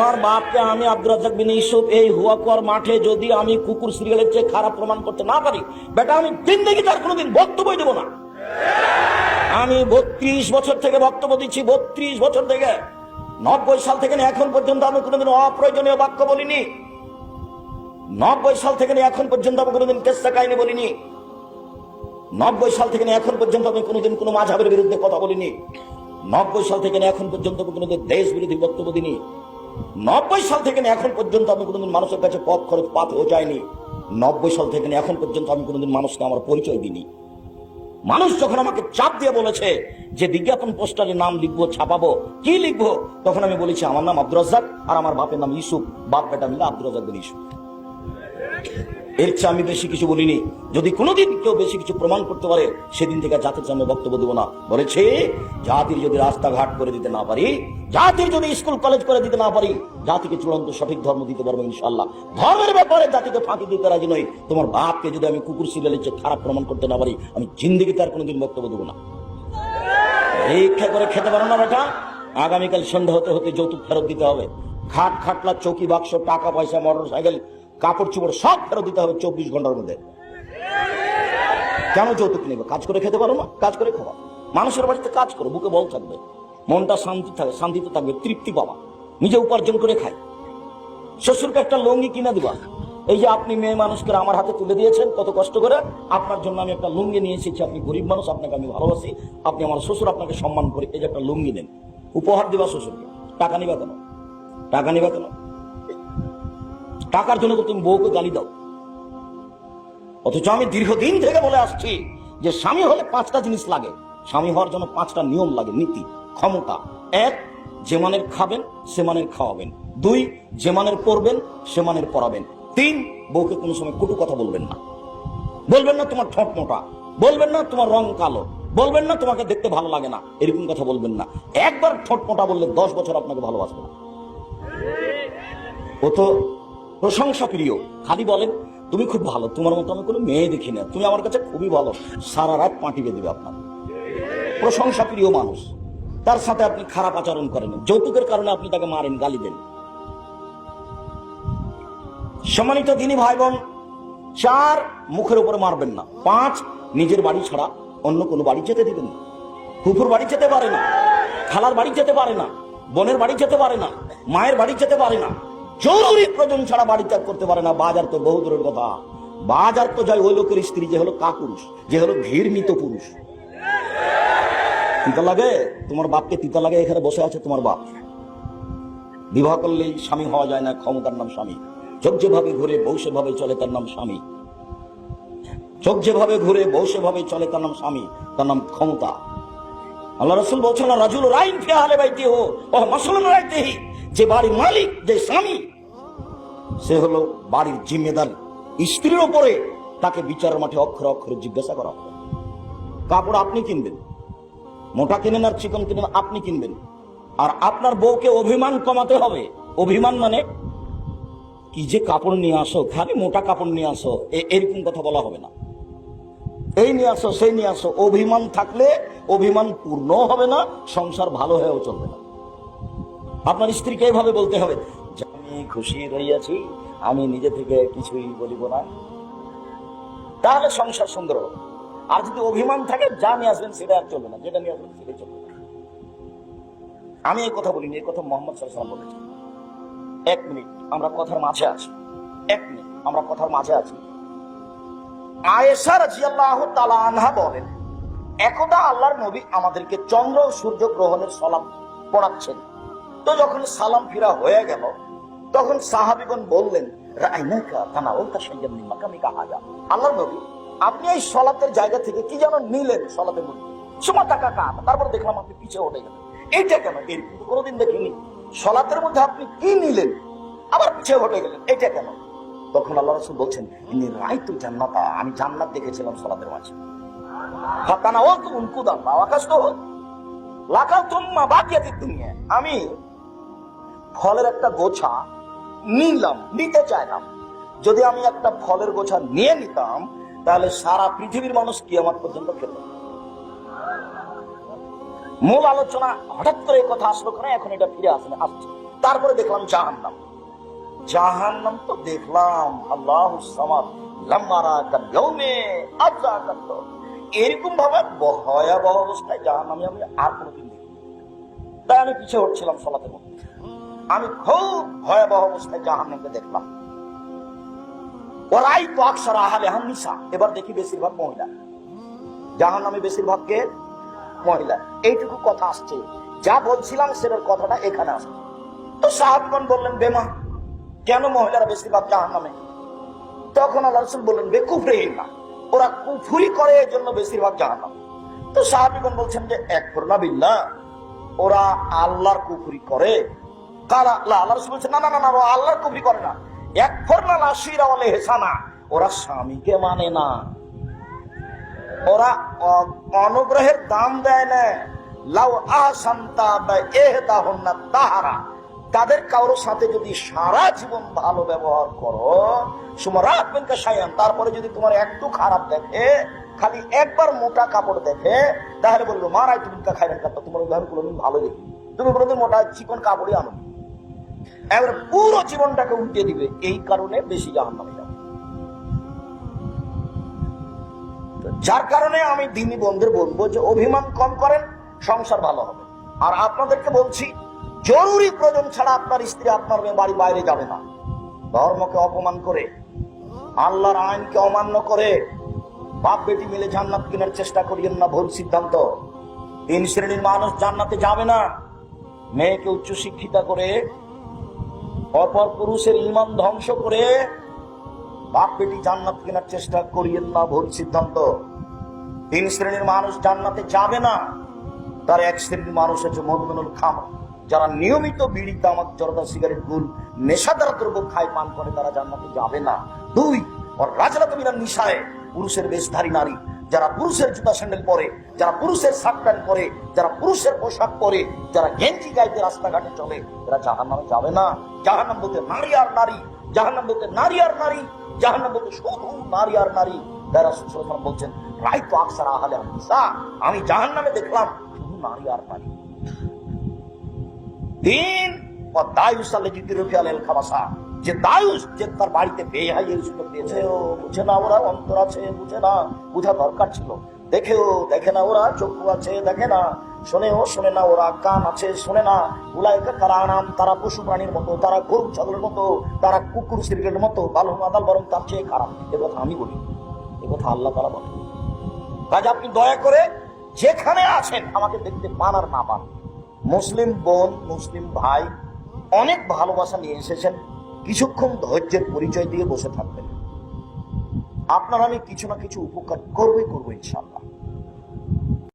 তোমার বাপকে আমি আব্দুল বিন ইউসুফ এই হুয়াকুয়ার মাঠে যদি আমি কুকুর সিরিয়ালের চেয়ে খারাপ প্রমাণ করতে না পারি, বেটা, আমি জিন্দগি তার কোনোদিন বক্তব্য দেবো না। আমি বত্রিশ বছর থেকে বক্তব্য দিচ্ছি, বত্রিশ বছর থেকে। নব্বই সাল থেকে এখন পর্যন্ত আমি কোনোদিন অপ্রয়োজনীয় বাক্য বলিনি। নব্বই সাল থেকে এখন পর্যন্ত আমি কোনোদিন কেসা কাহিনী বলিনি। নব্বই সাল থেকে এখন পর্যন্ত আমি কোনোদিন কোনো মাঝাবের বিরুদ্ধে কথা বলিনি। নব্বই সাল থেকে এখন পর্যন্ত আমি কোনোদিন দেশ বিরোধী বক্তব্য দিনি নব্বই সাল থেকে এখন পর্যন্ত আমি কোনোদিন মানুষের কাছে পথ খরচ পাত হয়ে যায়নি। নব্বই সাল থেকে এখন পর্যন্ত আমি কোনোদিন মানুষকে আমার পরিচয় দিইনি। মানুষ যখন আমাকে চাপ দিয়ে বলেছে যে বিজ্ঞাপন পোস্টারে নাম লিখব, ছাপাবো, কি লিখব, তখন আমি বলেছি, আমার নাম আব্দুর আর আমার বাপের নাম ইসুফ বাপ বেটা মিলে আব্দুর বিন ইউসুফ। এর চেয়ে আমি বেশি কিছু বলিনি। যদি কোনোদিন কেউ বেশি কিছু প্রমাণ করতে পারে, সেদিন থেকে জাতির সামনে বক্তব্য দেবো না। বলেছে, জাতির যদি রাস্তাঘাট করে দিতে না পারি, জাতির যদি স্কুল, কলেজ করে দিতে না পারি, জাতিকে চূড়ান্ত সঠিক ধর্ম দিতে পারব ইনশাল্লাহ ধর্মের ব্যাপারে জাতিকে ফাঁকি দিতে রাজি নই। তোমার বাপকে যদি আমি কুকুর সিরিয়ালের চেয়ে খারাপ প্রমাণ করতে না পারি, আমি জিন্দিগি তার কোনোদিন বক্তব্য দেবো না। পরীক্ষা করে খেতে পারো না বেটা। আগামীকাল সন্ধ্যা হতে হতে যৌতুক ফেরত দিতে হবে। খাট, খাটলা, চৌকি, বাক্স, টাকা, পয়সা মোটর সাইকেল কাপড় চোপড় সব ফেরত দিতে হবে চব্বিশ ঘণ্টার মধ্যে। কেন যৌতুক নেবে? কাজ করে খেতে পারো না? কাজ করে খাওয়া। মানুষের বাড়িতে কাজ করো, বুকে বল থাকবে। মনটা শান্তি থাকে শান্তিতে থাকবে, তৃপ্তি পাবা। নিজে উপার্জন করে খাই। শ্বশুরকে একটা লুঙ্গি কিনে দিবা। এই যে আপনি মেয়ে মানুষকে আমার হাতে তুলে দিয়েছেন, কত কষ্ট করে। আপনার জন্য আমি একটা লুঙ্গি নিয়ে এসেছি। আপনি গরিব মানুষ, আপনাকে আমি ভালোবাসি। আপনি আমার শ্বশুর, আপনাকে সম্মান করে। এই যে একটা লুঙ্গি নেন। উপহার দিবা শ্বশুরকে। টাকা নিবা কেন? টাকা নিবা কেন? টাকার জন্য তুমি বউকে গালি দাও। অথচ আমি দীর্ঘদিন থেকে বলে আসছি যে স্বামী হলে পাঁচটা জিনিস লাগে। স্বামী হওয়ার জন্য পাঁচটা নিয়ম লাগে, নীতি, ক্ষমতা। এক, যে মানের খাবেন, সে মানের খাওয়াবেন। দুই, যে মানের পড়বেন সে মানের পড়াবেন তিন, বউকে কোনো সময় কটু কথা বলবেন না। বলবেন না তোমার ঠোঁট মোটা। বলবেন না তোমার রং কালো। বলবেন না তোমাকে দেখতে ভালো লাগে না। এরকম কথা বলবেন না। একবার ঠোঁট মোটা বললে দশ বছর আপনাকে ভালোবাসবে ও তো প্রশংসা প্রিয়। খালি বলেন, তুমি খুব ভালো, তোমার মতো আমি কোনো মেয়ে দেখি না। তুমি আমার কাছে খুবই ভালো, সারা রাত পাঁটি বেঁধে আপনার। প্রশংসা প্রিয় মানুষ, তার সাথে আপনি খারাপ আচরণ করেন যৌতুকের কারণে আপনি তাকে মারেন, গালি দেন। সম্মানিত দিনী ভাই বোন চার মুখের উপরে মারবেন না। পাঁচ, নিজের বাড়ি ছাড়া অন্য কোনো বাড়ি যেতে দিবেন না। কুকুর বাড়ি যেতে পারে না, খালার বাড়ি যেতে পারে না, বোনের বাড়ি যেতে পারে না, মায়ের বাড়ি যেতে পারে না। জরুরি প্রয়োজন ছাড়া বাড়ি ত্যাগ করতে পারে না, বাজার তো বহু দূরের কথা। বাজার তো যায় ওই লোকের স্ত্রী, যে হলো কাপুরুষ, যে হলো ঘৃণিত পুরুষ। তিতা লাগে? তোমার বাপকে তিতা লাগে এখানে বসে আছে তোমার বাপ। বিবাহ করলেই স্বামী হওয়া যায় না, ক্ষমতার নাম স্বামী। চোখ যেভাবে ঘুরে বৌসে ভাবে চলে, তার নাম স্বামী। চোখ যেভাবে ঘুরে ভাবে চলে, তার নাম স্বামী, তার নাম ক্ষমতা। আল্লাহ রসুল বলছেন রাজুল রাইন ফিয়ালে বাইতে হো ও মাসলুম রাইতেহি। যে বাড়ির মালিক, যে স্বামী, সে হলো বাড়ির জিম্মেদার। স্ত্রীর ওপরে তাকে বিচার মাঠে অক্ষরে অক্ষরে জিজ্ঞাসা করা হবে কাপড় আপনি কিনবেন, মোটা কিনেন আর চিকন কিনেন আপনি কিনবেন। আর আপনার বউকে অভিমান কমাতে হবে। অভিমান মানে কি যে কাপড় নিয়ে আসো, খালি মোটা কাপড় নিয়ে আসো এরকম কথা বলা হবে না। এই নিয়ে আসো, সেই নিয়ে আসো। অভিমান থাকলে অভিমান পূর্ণ হবে না, সংসার ভালো হয়েও চলবে না। আপনার স্ত্রীকে এইভাবে বলতে হবে। আমি খুশি রইয়াছি, আমি নিজে থেকে কিছুই বলিব না। তাহলে সংসার সুন্দর আর যদি অভিমান থাকে, যা নিয়ে আসবেন সেটা আর চলবে না। যেটা নিয়ে আসবেন সেটাই চলবে আমি এই কথা বলিনি, এই কথা মোহাম্মদ সাল্লাম বলেছেন। এক মিনিট, আমরা কথার মাঝে আছি। এক মিনিট, আমরা কথার মাঝে আছি। আয়েশা রাজিয়াল্লাহ তালা আনহা বলেন, একদা আল্লাহর নবী আমাদেরকে চন্দ্র সূর্য গ্রহণের সালাম পড়াচ্ছেন। তো যখন সালাম ফিরা হয়ে গেল, তখন সাহাবিগণ বললেন নবী, আপনি এই সলাতের জায়গা থেকে কি যেন নিলেন মধ্যে? টাকা কাম তারপর দেখলাম আপনি পিছিয়ে উঠে গেলেন। এইটা কেন? এরকম কোনোদিন দেখিনি। সলাতের মধ্যে আপনি কি নিলেন? আবার পিছিয়ে হটে গেলেন। এটা কেন? তখন আল্লাহ রসুল বলছেন ইনি রাইতু জান্নাতা। আমি জান্নাত দেখেছিলাম সলাতের মাঝে। ফাতানা ও তো বা আকাশ তো লাকাল তুম্মা আমি ফলের একটা গোছা নিলাম, নিতে চাইলাম। যদি আমি একটা ফলের গোছা নিয়ে নিতাম, তাহলে সারা পৃথিবীর মানুষ কি আমার পর্যন্ত খেত। মূল আলোচনা হঠাৎ করে কথা আসলো কেন? এখন এটা ফিরে আসলে আসছে। তারপরে দেখলাম জাহান্নাম। জাহান্নাম তো দেখলাম, আল্লাহ এরকম ভাবে ভয়াবহ অবস্থায় জাহান্নামে আমি আর কোনোদিন দেখিনি। তাই আমি পিছিয়ে হচ্ছিলাম সলাতের মধ্যে। আমি খুব ভয়াবহ অবস্থায় জাহান্নামকে দেখলাম। ওরাই তো আকসার আহালে হান্নিসা। এবার দেখি বেশিরভাগ মহিলা। জাহান নামে বেশিরভাগ কে? মহিলা। এইটুকু কথা আসছে। যা বলছিলাম সেটার কথাটা এখানে আসছে। তো সাহাবিগণ বললেন, বেমা, কেন মহিলারা বেশিরভাগ জাহান নামে তখন আল্লাহ রসুল বললেন বেকুফরে না। ওরা কুফুরি করে এর জন্য বেশিরভাগ জাহান নামে তো সাহাবিগণ বলছেন যে এক করোনা বিল্লা ওরা আল্লাহর কুফুরি করে। মানে অনুগ্রহের দাম দেয় তাহারা। তাদের কারোর সাথে যদি সারা জীবন ভালো ব্যবহার করো সুমরাত বিনকা সায়ান তারপরে যদি তোমার একটু খারাপ দেখে, খালি একবার মোটা কাপড় দেখে, তাহলে বলল মারাই তুমি খাইবেন কাপড় তোমার উদাহরণ কোনোদিন ভালো দেখি। তুমি কোনোদিন মোটা চিকন কাপড়ই আনো এবার পুরো জীবনটাকে উল্টে দিবে। এই কারণে বেশি জাহান নামে যাবে যার কারণে আমি দিনী বন্ধুর বলব যে অভিমান কম করেন, সংসার ভালো হবে। আর আপনাদেরকে বলছি, জরুরি প্রয়োজন ছাড়া আপনার স্ত্রী, আপনার মেয়ে বাড়ি বাইরে যাবে না। ধর্মকে অপমান করে, আল্লাহর আইনকে অমান্য করে বাপ বেটি মিলে জান্নাত কেনার চেষ্টা করিয়েন না, ভুল সিদ্ধান্ত। তিন শ্রেণির মানুষ জান্নাতে যাবে না। মেয়েকে উচ্চ শিক্ষিতা করে অপর পুরুষের ইমান ধ্বংস করে বাপ বেটি জান্নাত কেনার চেষ্টা করিয়েন না ভুল সিদ্ধান্ত। তিন শ্রেণির মানুষ জান্নাতে যাবে না। তার এক শ্রেণির মানুষ হচ্ছে মদমিনুল খাম যারা নিয়মিত বিড়ি, তামাক, জর্দা, সিগারেট, গুল নেশাদার দ্রব্য খায়, পান করে, তারা জান্নাতে যাবে না। দুই, ওর রাজরাত মিনার নিশায় পুরুষের বেশধারী নারী। যারা পুরুষের জুতা স্যান্ডেল পরে, যারা পুরুষের শার্ট প্যান্ট পরে, যারা পুরুষের পোশাক পরে, যারা গেঞ্জি গাইতে রাস্তাঘাটে চলে, এরা জাহান নামে যাবে না। জাহান নাম বলতে নারী আর নারী জাহান নাম বলতে নারী আর নারী জাহান নাম বলতে শুধু নারী আর নারী। তারা বলছেন রাই তো আকসার আহালে আমি জাহান নামে দেখলাম শুধু নারী আর নারী। তিন ও দায়ুস আল্লাহ জিদ্দির আল খাবাসা যে দায়ুস যে তার বাড়িতে বেয়ে হাই এই সুযোগ দিয়েছে। ও, বুঝে না ওরা অন্তর আছে, বুঝে না, বুঝা দরকার ছিল। দেখেও দেখে না ওরা, চক্ষু আছে, দেখে না। শোনেও শোনে না ওরা, কান আছে, শোনে না। উলাইকা তারা নাম তারা পশু প্রাণীর মতো, তারা গরু, ছাগলের মতো, তারা কুকুর সিরকের মতো, বালু মাদাল বরং তার চেয়ে খারাপ। কথা আমি বলি কথা আল্লাহ তারা বলে কাজ আপনি দয়া করে যেখানে আছেন, আমাকে দেখতে পান আর না পান। মুসলিম বোন, মুসলিম ভাই, অনেক ভালোবাসা নিয়ে এসেছেন। কিছুক্ষণ ধৈর্যের পরিচয় দিয়ে বসে থাকবেন। আপনার আমি কিছু না কিছু উপকার করবই, করব ইনশাল্লাহ।